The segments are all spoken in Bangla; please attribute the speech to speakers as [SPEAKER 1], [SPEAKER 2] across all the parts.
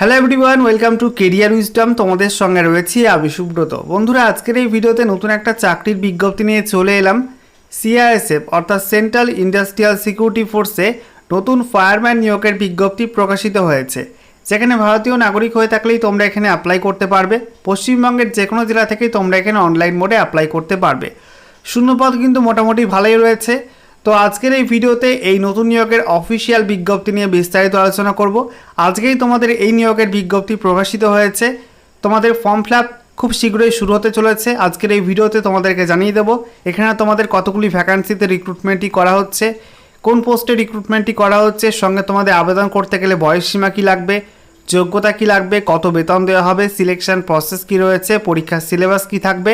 [SPEAKER 1] Hello everyone welcome to Career Wisdom তোমাদের সঙ্গে রয়েছি আমি সুব্রত। বন্ধুরা, আজকের এই ভিডিওতে নতুন একটা চাকরির বিজ্ঞপ্তি নিয়ে চলে এলাম। সিআইএসএফ অর্থাৎ সেন্ট্রাল ইন্ডাস্ট্রিয়াল সিকিউরিটি ফোর্সে নতুন ফায়ারম্যান নিয়োগের বিজ্ঞপ্তি প্রকাশিত হয়েছে। যেখানে ভারতীয় নাগরিক হয়ে থাকলেই তোমরা এখানে অ্যাপ্লাই করতে পারবে। পশ্চিমবঙ্গের যে কোনো জেলা থেকেই তোমরা এখানে অনলাইন মোডে অ্যাপ্লাই করতে পারবে। শূন্যপদ কিন্তু মোটামুটি ভালোই রয়েছে। তো আজকের এই ভিডিওতে এই নতুন নিয়োগের অফিসিয়াল বিজ্ঞপ্তি নিয়ে বিস্তারিত আলোচনা করব। আজকেই তোমাদের এই নিয়োগের বিজ্ঞপ্তি প্রকাশিত হয়েছে। তোমাদের ফর্ম ফিল খুব শীঘ্রই শুরু হতে চলেছে। আজকের এই ভিডিওতে তোমাদেরকে জানিয়ে দেবো, এখানে তোমাদের কতগুলি ভ্যাকান্সিতে রিক্রুটমেন্টটি করা হচ্ছে, কোন পোস্টে রিক্রুটমেন্টটি করা হচ্ছে, সঙ্গে তোমাদের আবেদন করতে গেলে বয়স সীমা কী লাগবে, যোগ্যতা কী লাগবে, কত বেতন দেওয়া হবে সিলেকশন প্রসেস কী রয়েছে, পরীক্ষার সিলেবাস কী থাকবে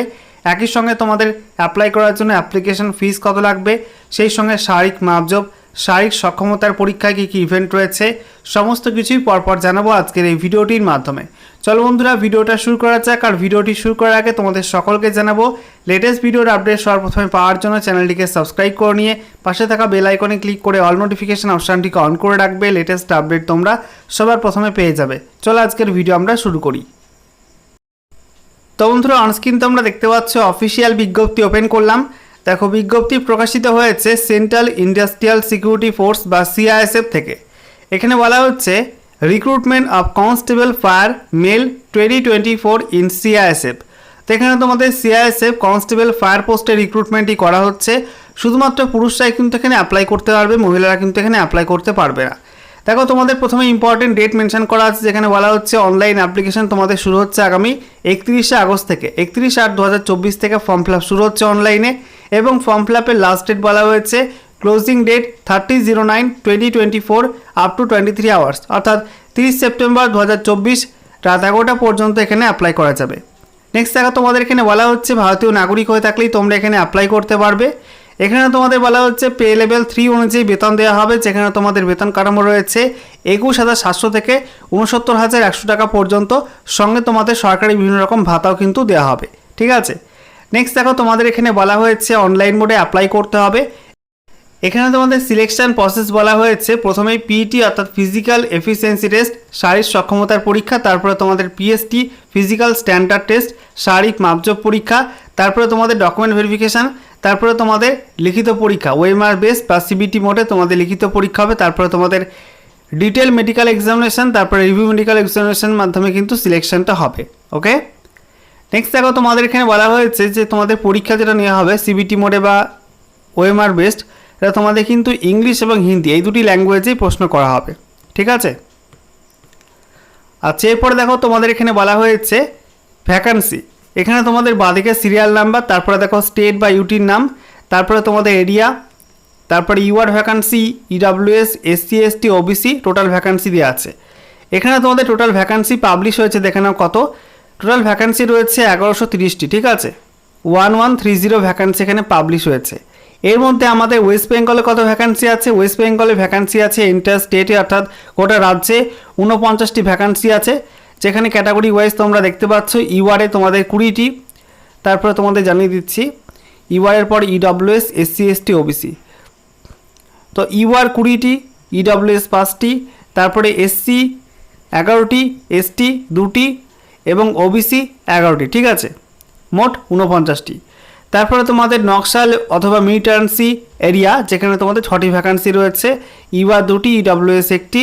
[SPEAKER 1] একই সঙ্গে তোমাদের অ্যাপ্লাই করার জন্য অ্যাপ্লিকেশন ফিস কত লাগবে? সেই সঙ্গে শারীরিক মাপজব শারীরিক সক্ষমতার পরীক্ষায় কী কী ইভেন্ট রয়েছে? সমস্ত কিছুই পরপর জানাব আজকের এই ভিডিওটির মাধ্যমে। চলো বন্ধুরা, ভিডিওটা শুরু করা যাক আর ভিডিওটি শুরু করার আগে তোমাদের সকলকে জানাব লেটেস্ট ভিডিওর আপডেট সর্বপ্রথমে পাওয়ার জন্য চ্যানেলটিকে সাবস্ক্রাইব করে নিয়ে পাশে থাকা বেল আইকনে ক্লিক করে অল নোটিফিকেশান অপশানটিকে অন করে রাখবে লেটেস্ট আপডেট তোমরা সবার প্রথমে পেয়ে যাবে। চলো আজকের ভিডিও আমরা শুরু করি। তো বন্ধুরা অনস্ক্রিন তোমরা দেখতে পাচ্ছ অফিসিয়াল বিজ্ঞপ্তি ওপেন করলাম। দেখো, বিজ্ঞপ্তি প্রকাশিত হয়েছে সেন্ট্রাল ইন্ডাস্ট্রিয়াল সিকিউরিটি ফোর্স বা সিআইএসএফ থেকে। এখানে বলা হচ্ছে recruitment of constable fire male twenty twenty four in CISF তো এখানে তোমাদের সিআইএসএফ কনস্টেবল ফায়ার পোস্টে রিক্রুটমেন্টই করা হচ্ছে। শুধুমাত্র পুরুষরাই কিন্তু এখানে অ্যাপ্লাই করতে পারবে, মহিলারা কিন্তু এখানে অ্যাপ্লাই করতে পারবে না। দেখো, তোমাদের প্রথমে ইম্পর্টেন্ট ডেট মেনশন করা আছে, যেখানে বলা হচ্ছে অনলাইন অ্যাপ্লিকেশন তোমাদের শুরু হচ্ছে আগামী একত্রিশে আগস্ট থেকে। একত্রিশ আট দু থেকে ফর্ম ফিল শুরু হচ্ছে অনলাইনে এবং ফর্ম ফিল আপের লাস্ট ডেট বলা হয়েছে closing date thirty zero nine twenty twenty four up to twenty three hours অর্থাৎ তিরিশ সেপ্টেম্বর দু হাজার চব্বিশ রাত এগারোটা পর্যন্ত এখানে অ্যাপ্লাই করা যাবে। নেক্সট দেখা, তোমাদের এখানে বলা হচ্ছে ভারতীয় নাগরিক হয়ে থাকলেই তোমরা এখানে অ্যাপ্লাই করতে পারবে। এখানে তোমাদের বলা হচ্ছে পে লেভেল থ্রি অনুযায়ী বেতন দেওয়া হবে, যেখানে তোমাদের বেতন কাঠামো রয়েছে একুশ হাজার সাতশো থেকে উনসত্তর হাজার একশো টাকা পর্যন্ত। সঙ্গে তোমাদের সরকারি বিভিন্ন রকম ভাতাও কিন্তু দেওয়া হবে। ঠিক আছে? নেক্সট দেখো, তোমাদের এখানে বলা হয়েছে অনলাইন মোডে অ্যাপ্লাই করতে হবে। এখানে তোমাদের সিলেকশন প্রসেস বলা হয়েছে। প্রথমেই পিইটি অর্থাৎ ফিজিক্যাল এফিসিয়েন্সি টেস্ট শারীরিক সক্ষমতার পরীক্ষা, তারপরে তোমাদের পিএসটি ফিজিক্যাল স্ট্যান্ডার্ড টেস্ট শারীরিক মাপজব পরীক্ষা, তারপরে তোমাদের ডকুমেন্ট ভেরিফিকেশান তারপরে তোমাদের লিখিত পরীক্ষা ওয়েমার বেস বা সিবিটি মোডে তোমাদের লিখিত পরীক্ষা হবে, তারপরে তোমাদের ডিটেল মেডিকেল এক্সামিনেশন তারপরে রিভিউ মেডিকেল এক্সামিনেশন মাধ্যমে কিন্তু সিলেকশনটা হবে ওকে নেক্সট দেখো, তোমাদের এখানে বলা হয়েছে যে তোমাদের পরীক্ষা যেটা নেওয়া হবে সিবিটি মোডে বা ওএমআর বেসড এটা তোমাদের কিন্তু ইংলিশ এবং হিন্দি, এই দুটি ল্যাঙ্গুয়েজেই প্রশ্ন করা হবে, ঠিক আছে? আচ্ছা এরপরে দেখো, তোমাদের এখানে বলা হয়েছে ভ্যাকান্সি এখানে তোমাদের বাদিকে সিরিয়াল নাম্বার তারপরে দেখো স্টেট বা ইউটির নাম, তারপরে তোমাদের এরিয়া তারপরে UR vacancy EWS SC ST OBC total vacancy দেওয়া আছে। এখানে তোমাদের টোটাল ভ্যাকান্সি পাবলিশ হয়েছে, দেখে নাও কত। টোটাল ভ্যাকান্সি রয়েছে এগারোশো তিরিশটি, ঠিক আছে? One one three zero vacancy এখানে পাবলিশ হয়েছে। এর মধ্যে আমাদের ওয়েস্ট বেঙ্গলে কত ভ্যাকান্সি আছে? ওয়েস্ট বেঙ্গলে ভ্যাকান্সি আছে ইন্টার স্টেটে অর্থাৎ গোটা রাজ্যে ঊনপঞ্চাশটি ভ্যাকান্সি আছে। যেখানে ক্যাটাগরি ওয়াইজ তোমরা দেখতে পাচ্ছ ইউআরে তোমাদের কুড়িটি। তারপরে তোমাদের জানিয়ে দিচ্ছি ইউআরের পর ইডব্লিউএস এসসি এসটি ওবিসি তো ইউআর কুড়িটি ইডব্লিউএস পাঁচটি, তারপরে এসসি এগারোটি এসটি দুটি এবং ওবিসি এগারোটি, ঠিক আছে? মোট ঊনপঞ্চাশটি। তারপরে তোমাদের নকশাল অথবা মিটার্নসি এরিয়া, যেখানে তোমাদের ছটি ভ্যাকান্সি রয়েছে ইউআর দুটি ইডব্লিউএস একটি,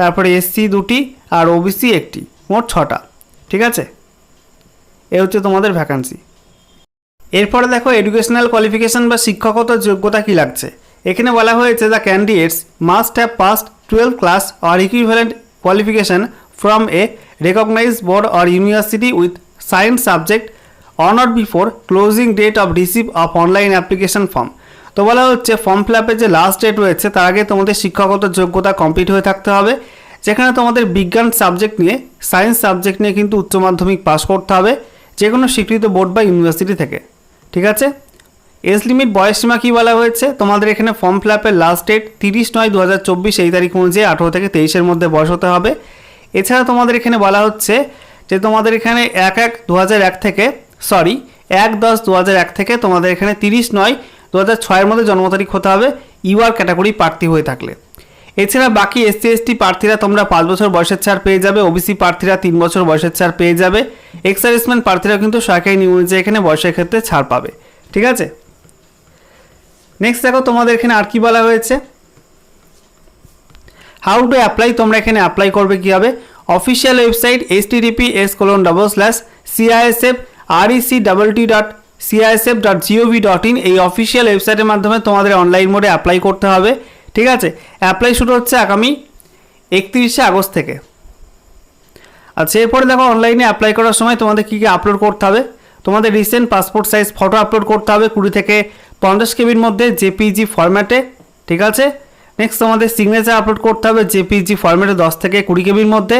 [SPEAKER 1] তারপরে এসসি দুটি আর ওবিসি একটি। মোট ছটা, ঠিক আছে? এ হচ্ছে তোমাদের ভ্যাকান্সি এরপরে দেখো এডুকেশনাল কোয়ালিফিকেশান বা শিক্ষাগত যোগ্যতা কী লাগছে? এখানে বলা হয়েছে the candidates must have passed twelve class or equivalent qualification from a recognise board or university with science subject on before closing date of receive of online application form তো বলা হচ্ছে ফর্ম ফিল আপের যে লাস্ট ডেট রয়েছে, তার আগে তোমাদের শিক্ষাগত যোগ্যতা কমপ্লিট হয়ে থাকতে হবে। যেখানে তোমাদের বিজ্ঞান সাবজেক্ট নিয়ে, সায়েন্স সাবজেক্ট নিয়ে কিন্তু উচ্চ মাধ্যমিক পাস করতে হবে যে কোনো স্বীকৃত বোর্ড বা ইউনিভার্সিটি থেকে। ঠিক আছে? এজ লিমিট, বয়স সীমা কী বলা হয়েছে? তোমাদের এখানে ফর্ম ফিল আপের লাস্ট ডেট তিরিশ নয় দু হাজার চব্বিশ, এই তারিখ অনুযায়ী আঠেরো থেকে তেইশের মধ্যে বয়স হতে হবে। এছাড়া তোমাদের এখানে বলা হচ্ছে যে তোমাদের এখানে এক এক দু হাজার এক থেকে সরি এক দশ দু হাজার এক থেকে তোমাদের এখানে তিরিশ নয় দু হাজার ছয়ের মধ্যে জন্ম তারিখ হতে হবে। ইউআর ক্যাটাগরি প্রার্থী হয়ে থাকলে। এছাড়া বাকি এসসি এসটি প্রার্থীরা তোমরা পাঁচ বছর বয়সের ছাড় পেয়ে যাবে ওবিসি প্রার্থীরা তিন বছর বয়সের ছাড় পেয়ে যাবে এক্স সার্ভিসম্যান প্রার্থীরা কিন্তু সরকারি নিয়ম অনুযায়ী এখানে বয়সের ক্ষেত্রে ছাড় পাবে, ঠিক আছে? নেক্সট দেখো তোমাদের এখানে আর কি বলা হয়েছে? হাউ টু অ্যাপ্লাই তোমরা এখানে অ্যাপ্লাই করবে কীভাবে? Official website H TTP S colon double slash CISF R EC double T dot CISF dot GOV dot in এই অফিসিয়াল ওয়েবসাইটের মাধ্যমে তোমাদের অনলাইন মোডে অ্যাপ্লাই করতে হবে। ঠিক আছে? অ্যাপ্লাই শুরু হচ্ছে আগামী একত্রিশে আগস্ট থেকে। আচ্ছা এরপরে দেখো অনলাইনে অ্যাপ্লাই করার সময় তোমাদের কী কী আপলোড করতে হবে? তোমাদের recent passport size photo upload করতে হবে কুড়ি থেকে পঞ্চাশ কেবির মধ্যে জেপিজি ফরম্যাটে ঠিক আছে? নেক্সট তোমাদের সিগনেচার আপলোড করতে হবে জেপিজি ফরম্যাটে দশ থেকে কুড়ি কেবির মধ্যে।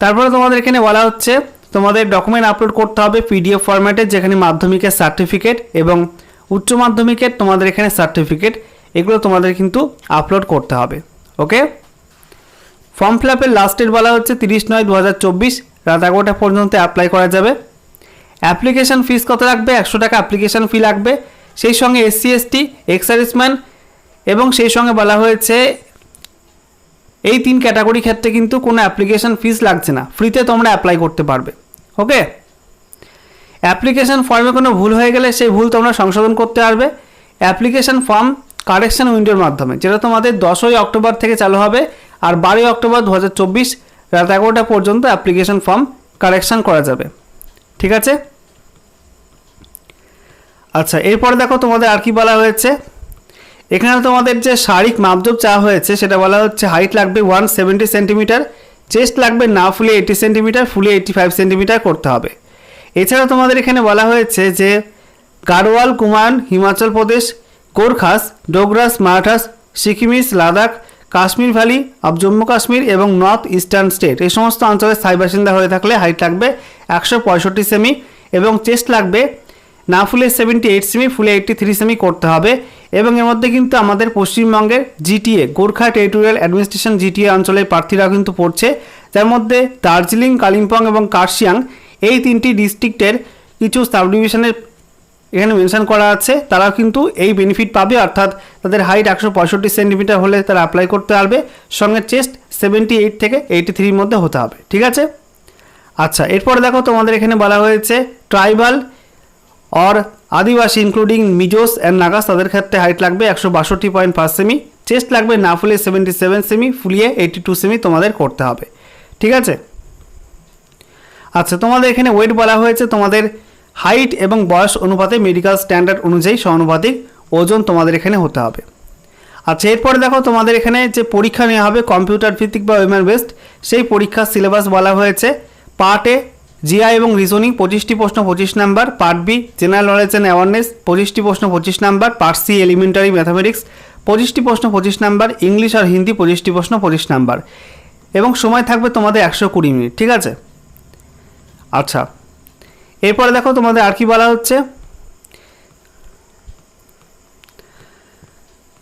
[SPEAKER 1] তারপরে তোমাদের এখানে বলা হচ্ছে, তোমাদের ডকুমেন্ট আপলোড করতে হবে পিডিএফ ফরম্যাটে যেখানে মাধ্যমিকের সার্টিফিকেট এবং উচ্চ মাধ্যমিকের তোমাদের এখানে সার্টিফিকেট এগুলো তোমাদের কিন্তু আপলোড করতে হবে ওকে ফর্ম ফিল আপের লাস্ট ডেট বলা হচ্ছে তিরিশ নয় দু হাজার চব্বিশ, রাত এগারোটা পর্যন্ত অ্যাপ্লাই করা যাবে। অ্যাপ্লিকেশন ফিস কত লাগবে? একশো টাকা অ্যাপ্লিকেশন ফি লাগবে। সেই সঙ্গে এসসি এসটি এক্স সার্ভিসম্যান এবং সেই সঙ্গে বলা হয়েছে এই তিন ক্যাটাগরি ক্ষেত্রে কিন্তু কোনো অ্যাপ্লিকেশন ফিস লাগছে না। ফ্রিতে তোমরা অ্যাপ্লাই করতে পারবে ওকে অ্যাপ্লিকেশন ফর্মে কোনো ভুল হয়ে গেলে সেই ভুল তোমরা সংশোধন করতে পারবে। অ্যাপ্লিকেশন ফর্ম কারেকশন উইন্ডোর মাধ্যমে, যেটা তোমাদের দশই অক্টোবর থেকে চালু হবে আর বারোই অক্টোবর দু হাজার চব্বিশ রাত এগারোটা পর্যন্ত অ্যাপ্লিকেশন ফর্ম কারেকশন করা যাবে। ঠিক আছে? আচ্ছা এরপরে দেখো তোমাদের আর কি বলা হয়েছে। এখানে তোমাদের যে শারীরিক মাপজোপ চাওয়া হয়েছে, সেটা বলা হচ্ছে হাইট লাগবে ওয়ান সেভেন্টি সেন্টিমিটার চেস্ট লাগবে না ফুলে এইটি সেন্টিমিটার ফুলে এইটি ফাইভ সেন্টিমিটার করতে হবে। এছাড়া তোমাদের এখানে বলা হয়েছে যে গাড়োয়াল কুমান হিমাচল প্রদেশ কোরখাস, ডোগরাস, মারাঠাস, সিকিমিস, লাদাখ, কাশ্মীর ভ্যালি অব জম্মু কাশ্মীর এবং নর্থ ইস্টার্ন স্টেট। এই সমস্ত অঞ্চলের স্থায়ী বাসিন্দা হয়ে থাকলে হাইট লাগবে একশো পঁয়ষট্টি সেমি এবং চেস্ট লাগবে না ফুলে সেভেন্টি এইট সেমি, ফুলে এইটটি থ্রি সেমি করতে হবে। এবং এর মধ্যে কিন্তু আমাদের পশ্চিমবঙ্গের GTA, Gorkha territorial administration GTA অঞ্চলের প্রার্থীরা কিন্তু পড়ছে। যার মধ্যে দার্জিলিং, কালিম্পং এবং কার্শিয়াং এই তিনটি ডিস্ট্রিক্টের কিছু সাব ডিভিশনের এখানে মেনশন করা আছে তারা কিন্তু এই বেনিফিট পাবে, অর্থাৎ তাদের হাইট একশো পঁয়ষট্টি সেন্টিমিটার হলে তারা অ্যাপ্লাই করতে পারবে। সঙ্গে চেস্ট সেভেন্টি এইট থেকে এইটি থ্রির মধ্যে হতে হবে, ঠিক আছে? আচ্ছা এরপরে দেখো তোমাদের এখানে বলা হয়েছে tribal or Adivasi including Mizos and Nagas, তাদের ক্ষেত্রে হাইট লাগবে একশো বাষট্টি পয়েন্ট পাঁচ সেমি চেস্ট লাগবে না ফুলিয়ে সেভেন্টি সেভেন সেমি ফুলিয়ে এইটি টু সেমি তোমাদের করতে হবে, ঠিক আছে? আচ্ছা তোমাদের এখানে ওয়েট বলা হয়েছে, তোমাদের হাইট এবং বয়স অনুপাতে মেডিকেল স্ট্যান্ডার্ড অনুযায়ী সমানুপাতিক ওজন তোমাদের এখানে হতে হবে। আচ্ছা এরপরে দেখো তোমাদের এখানে যে পরীক্ষা নেওয়া হবে কম্পিউটার ভিত্তিক বা ওয়েমার বেসড, সেই পরীক্ষার সিলেবাস বলা হয়েছে। পার্ট জিআই এবং রিজনিং, পঁচিশটি প্রশ্ন, পঁচিশ number. Part B, general knowledge and awareness, পঁচিশটি প্রশ্ন, পঁচিশ number. Part C, elementary mathematics, পঁচিশটি প্রশ্ন, পঁচিশ নাম্বার। ইংলিশ আর হিন্দি, পঁচিশটি প্রশ্ন, পঁচিশ নাম্বার। এবং সময় থাকবে তোমাদের একশো কুড়ি মিনিট, ঠিক আছে? আচ্ছা এরপরে দেখো তোমাদের আর কি বলা হচ্ছে।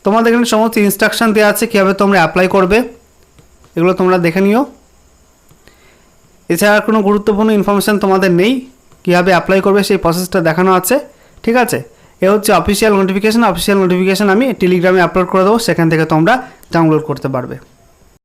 [SPEAKER 1] তোমাদের এখানে সমস্ত ইনস্ট্রাকশন দেওয়া আছে কীভাবে তোমরা অ্যাপ্লাই করবে। এগুলো তোমরা দেখে নিও। এছাড়া কোনো গুরুত্বপূর্ণ ইনফরমেশান তোমাদের নেই, কীভাবে অ্যাপ্লাই করবে সেই প্রসেসটা দেখানো আছে, ঠিক আছে? এ হচ্ছে অফিসিয়াল নোটিফিকেশান অফিসিয়াল নোটিফিকেশান আমি টেলিগ্রামে আপলোড করে দেবো, সেখান থেকে তোমরা ডাউনলোড করতে পারবে।